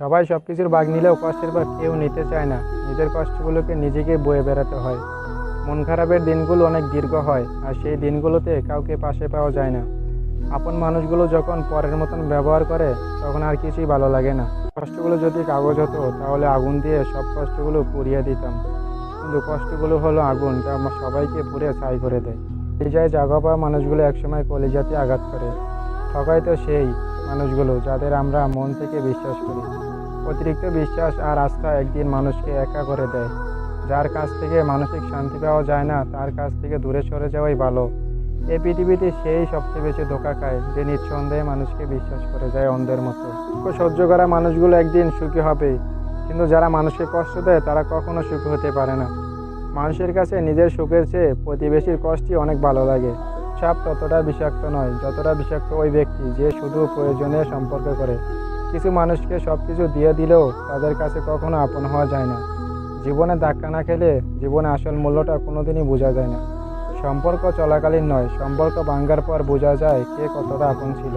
সবাই সব কিছুর ভাগ নিলেও কষ্টের ভাগ কেউ নিতে চায় না। নিজের কষ্টগুলোকে নিজেকে বয়ে বেড়াতে হয়। মন খারাপের দিনগুলো অনেক দীর্ঘ হয়, আর সেই দিনগুলোতে কাউকে পাশে পাওয়া যায় না। আপন মানুষগুলো যখন পরের মতন ব্যবহার করে, তখন আর কিছুই ভালো লাগে না। কষ্টগুলো যদি কাগজ হতো, তাহলে আগুন দিয়ে সব কষ্টগুলো পুড়িয়ে দিতাম। কিন্তু কষ্টগুলো হলো আগুন, যা আমার সবাইকে পুড়ে ছাই করে দেয়। কলিজায় জাগা পাওয়া মানুষগুলো একসময় কলিজাতে আঘাত করে। ঠকাই তো সেই। মানুষগুলো যাদের আমরা মন থেকে বিশ্বাস করি। অতিরিক্ত বিশ্বাস আর আস্থা একদিন মানুষকে একা করে দেয়। যার কাছ থেকে মানসিক শান্তি পাওয়া যায় না, তার কাছ থেকে দূরে সরে যাওয়াই ভালো। এই পৃথিবীতে সেই সবচেয়ে বেশি ধোকা খায়, যে নিঃসন্দেহে মানুষকে বিশ্বাস করে যায় অন্ধের মতো। সহ্য করা মানুষগুলো একদিন সুখী হবে, কিন্তু যারা মানুষকে কষ্ট দেয়, তারা কখনো সুখী হতে পারে না। মানুষের কাছে নিজের সুখের চেয়ে প্রতিবেশীর কষ্টই অনেক ভালো লাগে। সাপ ততটা বিষাক্ত নয়, যতটা বিষাক্ত ওই ব্যক্তি যে শুধু প্রয়োজনে সম্পর্ক করে। কিছু মানুষকে সব কিছু দিয়ে দিলেও তাদের কাছে কখনো আপন হওয়া যায় না। জীবনে ধাক্কা না খেলে জীবনে আসল মূল্যটা কোনোদিনই বোঝা যায় না। সম্পর্ক চলাকালীন নয়, সম্পর্ক ভাঙ্গার পর বোঝা যায় কে কতটা আপন ছিল।